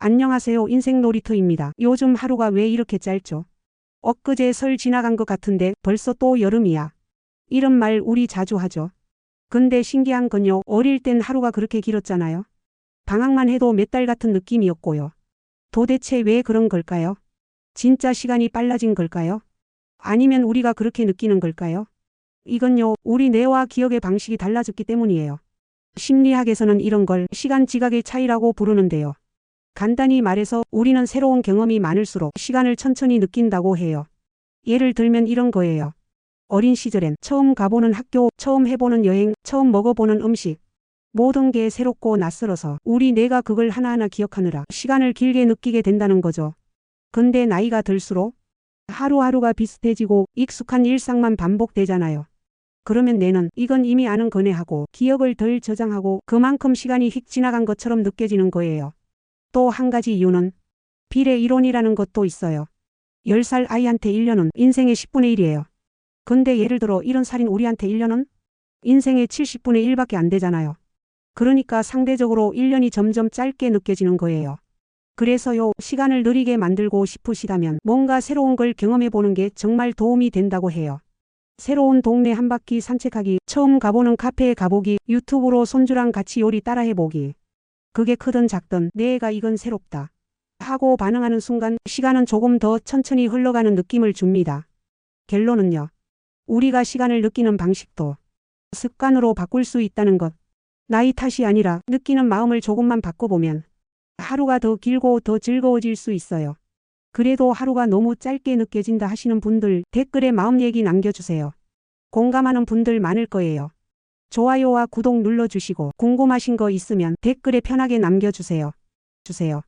안녕하세요. 인생 놀이터입니다. 요즘 하루가 왜 이렇게 짧죠? 엊그제 설 지나간 것 같은데 벌써 또 여름이야. 이런 말 우리 자주 하죠. 근데 신기한 건요. 어릴 땐 하루가 그렇게 길었잖아요. 방학만 해도 몇 달 같은 느낌이었고요. 도대체 왜 그런 걸까요? 진짜 시간이 빨라진 걸까요? 아니면 우리가 그렇게 느끼는 걸까요? 이건요, 우리 뇌와 기억의 방식이 달라졌기 때문이에요. 심리학에서는 이런 걸 시간 지각의 차이라고 부르는데요. 간단히 말해서 우리는 새로운 경험이 많을수록 시간을 천천히 느낀다고 해요. 예를 들면 이런 거예요. 어린 시절엔 처음 가보는 학교, 처음 해보는 여행, 처음 먹어보는 음식. 모든 게 새롭고 낯설어서 우리 뇌가 그걸 하나하나 기억하느라 시간을 길게 느끼게 된다는 거죠. 근데 나이가 들수록 하루하루가 비슷해지고 익숙한 일상만 반복되잖아요. 그러면 뇌는 이건 이미 아는 거네 하고 기억을 덜 저장하고 그만큼 시간이 휙 지나간 것처럼 느껴지는 거예요. 또 한 가지 이유는 비례 이론이라는 것도 있어요. 10살 아이한테 1년은 인생의 10분의 1이에요. 근데 예를 들어 이런 살인 우리한테 1년은 인생의 70분의 1밖에 안 되잖아요. 그러니까 상대적으로 1년이 점점 짧게 느껴지는 거예요. 그래서요, 시간을 느리게 만들고 싶으시다면 뭔가 새로운 걸 경험해 보는 게 정말 도움이 된다고 해요. 새로운 동네 한 바퀴 산책하기, 처음 가보는 카페에 가보기, 유튜브로 손주랑 같이 요리 따라해 보기. 그게 크든 작든 내가 이건 새롭다. 하고 반응하는 순간 시간은 조금 더 천천히 흘러가는 느낌을 줍니다. 결론은요. 우리가 시간을 느끼는 방식도 습관으로 바꿀 수 있다는 것. 나이 탓이 아니라 느끼는 마음을 조금만 바꿔보면 하루가 더 길고 더 즐거워질 수 있어요. 그래도 하루가 너무 짧게 느껴진다 하시는 분들 댓글에 마음 얘기 남겨주세요. 공감하는 분들 많을 거예요. 좋아요와 구독 눌러주시고 궁금하신 거 있으면 댓글에 편하게 남겨주세요. 주세요.